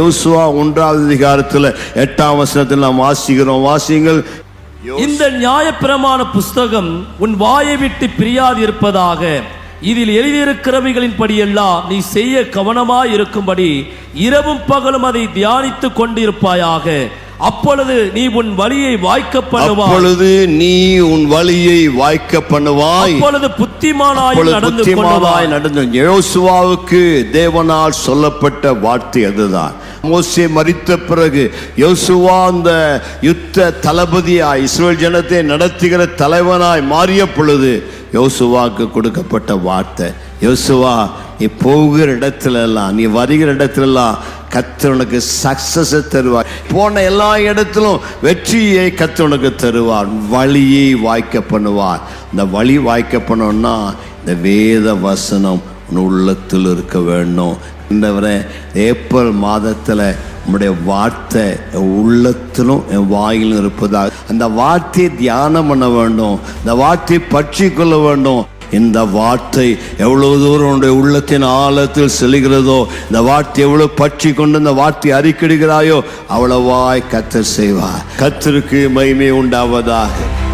யோசுவா ஒன்றாவது அதிகாரத்தில் எட்டாம் வசனத்தில் நாம் வாசிக்கிறோம். வாசிங்கள் இந்த நியாயப்பிரமாண புஸ்தகம் உன் வாயை விட்டு பிரியாது இருப்பதாக. இதில் எழுதியிருக்கிறவைகளின்படியெல்லாம் நீ செய்ய கவனமாய் இருக்கும்படி இரவும் பகலும் அதை தியானித்துக் கொண்டிருப்பாயாக. அப்பொழுது நீ உன் வழியை வாய்க்க பண்ணுவாய் அப்பொழுது நீ உன் வழியை வாய்க்க பண்ணுவாய் அப்பொழுது புத்திமானாய் நடந்து புத்திமானாய் கொள்வாய் நடந்து யோசுவாவுக்கு தேவனால் சொல்லப்பட்ட வார்த்தை அதுதான். மோசே மரித்த பிறகு யோசுவா அந்த யுத்த தளபதியாய் இஸ்ரேல் ஜனத்தை நடத்துகிற தலைவனாய் மாறிய பொழுது யோசுவாக்கு கொடுக்கப்பட்ட வார்த்தை. யோசுவா நீ போகிற இடத்துல எல்லாம் நீ வருகிற இடத்துல எல்லாம் கத்தவனுக்கு உனக்கு சக்சஸ் தருவார். போன எல்லா இடத்திலும் வெற்றியை கத்தவனுக்கு தருவார். வழியை வாய்க்க பண்ணுவார். இந்த வழி வாய்க்க பண்ணோம்னா இந்த வேத வசனம் உள்ளத்தில் இருக்க வேண்டும். இந்தவரை ஏப்ரல் மாதத்தில் நம்முடைய வார்த்தை உள்ளத்திலும் என் வாயிலும் இருப்பதாக. அந்த வார்த்தையை தியானம் பண்ண வேண்டும். இந்த வார்த்தையை பற்றி கொள்ள வேண்டும். இந்த வார்த்தை எவ்வளவு தூரம் உன்னுடைய உள்ளத்தின் ஆழத்தில் செல்கிறதோ இந்த வார்த்தை எவ்வளவு பற்றி கொண்டு இந்த வார்த்தை அறிக்கிடுகிறாயோ அவ்வளவாய் கத்தர் செய்வார். கத்தருக்கு மகிமை உண்டாவதாக.